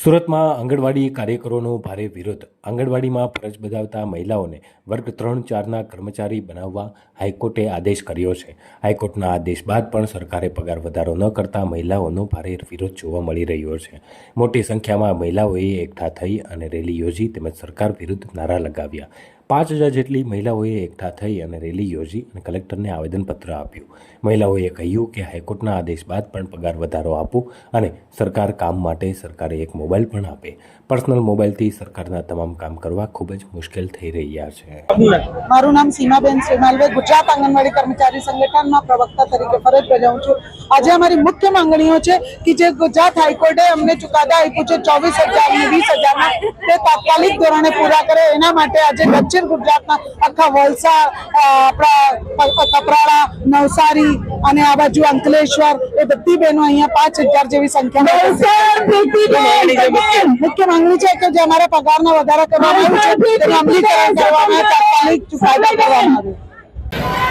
સુરતમાં આંગણવાડી કાર્યકરોનો ભારે વિરોધ. આંગણવાડીમાં ફરજ બજાવતા મહિલાઓને વર્ગ ત્રણ ચારના કર્મચારી બનાવવા હાઈકોર્ટે આદેશ કર્યો છે. હાઈકોર્ટના આદેશ બાદ પણ સરકારે પગાર વધારો ન કરતા મહિલાઓનો ભારે વિરોધ જોવા મળી રહ્યો છે. મોટી સંખ્યામાં મહિલાઓએ એકઠા થઈ અને રેલી યોજી તેમજ સરકાર વિરુદ્ધ નારા લગાવ્યા. પાંચ હજાર જેટલી મહિલાઓએ એકઠા થઈ અને રેલી યોજી અને કલેક્ટરને આવેદનપત્ર આપ્યું. મહિલાઓએ કહ્યું કે હાઈકોર્ટના આદેશ બાદ પણ પગાર વધારો આપો અને સરકાર કામ માટે સરકારે એક મોબાઈલ પણ આપે. પર્સનલ મોબાઈલથી સરકારના તમામ કામ કરવા ખૂબ જ મુશ્કેલ થઈ રહ્યા છે. મારું નામ સીમાબેન સોનાલવે ગુજરાત આંગણવાડી કર્મચારી સંગઠનમાં પ્રવક્તા તરીકે ફરજ બજાવું છું. આજે અમારી મુખ્ય માંગણીઓ છે કે જે ગુજરાત હાઈકોર્ટે અમને ચુકાદા આપ્યું છે ચોવીસ હજાર વીસ હજારના. તે તાત્કાલિક ધોરણે પૂરા કરે. એના માટે આજે દક્ષિણ ગુજરાતના આખા વલસાડ આપણા કપરાડા નવસારી અને આ બાજુ અંકલેશ્વર એ બધી બહેનો અહીંયા પાંચ હજાર જેવી સંખ્યામાં મુખ્ય માંગણી છે કે જે અમારા પગારના વધારા કરવામાં આવ્યું છે તેનું અમલીકરણ કરવામાં તાત્કાલિક ચુકાદા કરવામાં આવે